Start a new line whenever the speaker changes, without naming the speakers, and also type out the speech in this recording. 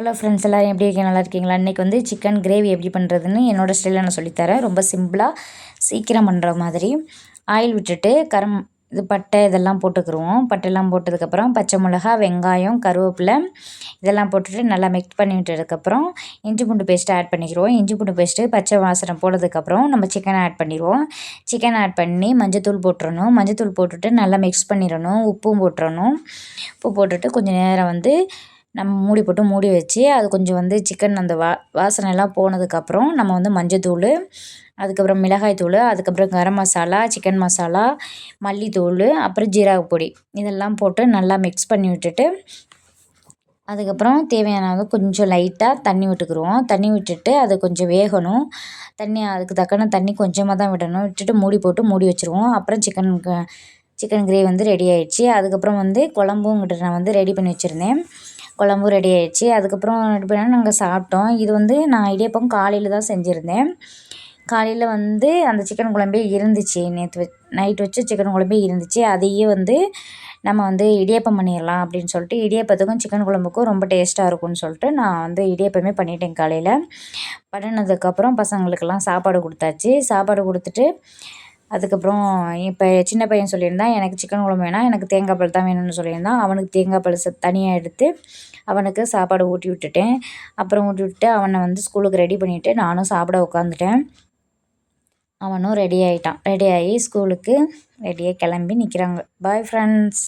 hello friends எல்லோரும் எப்படி இருக்கீங்க நல்லா இருக்கீங்களா இன்றைக்கி வந்து சிக்கன் கிரேவி எப்படி பண்ணுறதுன்னு என்னோடய ஸ்டைலில் நான் சொல்லித்தரேன் ரொம்ப சிம்பிளாக சீக்கிரம் பண்ணுற மாதிரி ஆயில் விட்டுட்டு கரம் இது பட்டை இதெல்லாம் போட்டுக்கிருவோம் பட்டெல்லாம் போட்டதுக்கப்புறம் பச்சை மிளகா வெங்காயம் கருவேப்பிலை இதெல்லாம் போட்டுட்டு நல்லா மிக்ஸ் பண்ணி விட்டதுக்கப்புறம் இஞ்சி பூண்டு பேஸ்ட்டு ஆட் பண்ணிக்கிறோம் இஞ்சி பூண்டு பேஸ்ட்டு பச்சை வாசனை போனதுக்கப்புறம் நம்ம சிக்கனை ஆட் பண்ணிடுவோம் சிக்கன் ஆட் பண்ணி மஞ்சத்தூள் போட்டுறணும் மஞ்சத்தூள் போட்டுட்டு நல்லா மிக்ஸ் பண்ணிடணும் உப்பும் போட்டுறணும் உப்பு போட்டுட்டு கொஞ்சம் நேரம் வந்து நம்ம மூடி போட்டு மூடி வச்சு அது கொஞ்சம் வந்து சிக்கன் அந்த வா வாசனைலாம் போனதுக்கப்புறம் நம்ம வந்து மஞ்சத்தூள் அதுக்கப்புறம் மிளகாய்த்தூள் அதுக்கப்புறம் கரம் மசாலா சிக்கன் மசாலா மல்லித்தூள் அப்புறம் ஜீரக பொடி இதெல்லாம் போட்டு நல்லா மிக்ஸ் பண்ணி விட்டுட்டு அதுக்கப்புறம் தேவையான கொஞ்சம் லைட்டாக தண்ணி விட்டுக்குருவோம் தண்ணி விட்டுட்டு அது கொஞ்சம் வேகணும் தண்ணி அதுக்கு தக்கன தண்ணி கொஞ்சமாக தான் விடணும் விட்டுட்டு மூடி போட்டு மூடி வச்சுருவோம் அப்புறம் சிக்கன் சிக்கன் கிரேவி வந்து ரெடி ஆயிடுச்சு அதுக்கப்புறம் வந்து குழம்புங்கிட்ட நான் வந்து ரெடி பண்ணி வச்சுருந்தேன் குழம்பும் ரெடி ஆயிடுச்சு அதுக்கப்புறம் எப்படின்னா நாங்கள் சாப்பிட்டோம் இது வந்து நான் இடியப்பம் காலையில் தான் செஞ்சுருந்தேன் காலையில் வந்து அந்த சிக்கன் குழம்பே இருந்துச்சு நேற்று நைட் வச்சு சிக்கன் குழம்பே இருந்துச்சு அதையே வந்து நம்ம வந்து இடியப்பம் பண்ணிடலாம் அப்படின்னு சொல்லிட்டு இடியப்பத்துக்கும் சிக்கன் குழம்புக்கும் ரொம்ப டேஸ்ட்டாக இருக்கும்னு சொல்லிட்டு நான் வந்து இடியப்பமே பண்ணிட்டேன் காலையில் பண்ணினதுக்கப்புறம் பசங்களுக்கெல்லாம் சாப்பாடு கொடுத்தாச்சு சாப்பாடு கொடுத்துட்டு அதுக்கப்புறம் இப்போ சின்ன பையன் சொல்லியிருந்தான் எனக்கு சிக்கன் குழம்பு வேணாம் எனக்கு தேங்காய் பழு தான் வேணும்னு சொல்லியிருந்தான் அவனுக்கு தேங்காய் பால் தனியாக எடுத்து அவனுக்கு சாப்பாடு ஊட்டி விட்டுட்டேன் அப்புறம் ஊட்டி விட்டு அவனை வந்து ஸ்கூலுக்கு ரெடி பண்ணிவிட்டு நானும் சாப்பிட உட்காந்துட்டேன் அவனும் ரெடி ஆகிட்டான் ரெடி ஆகி ஸ்கூலுக்கு ரெடியாக கிளம்பி நிற்கிறாங்க பாய் ஃப்ரெண்ட்ஸ்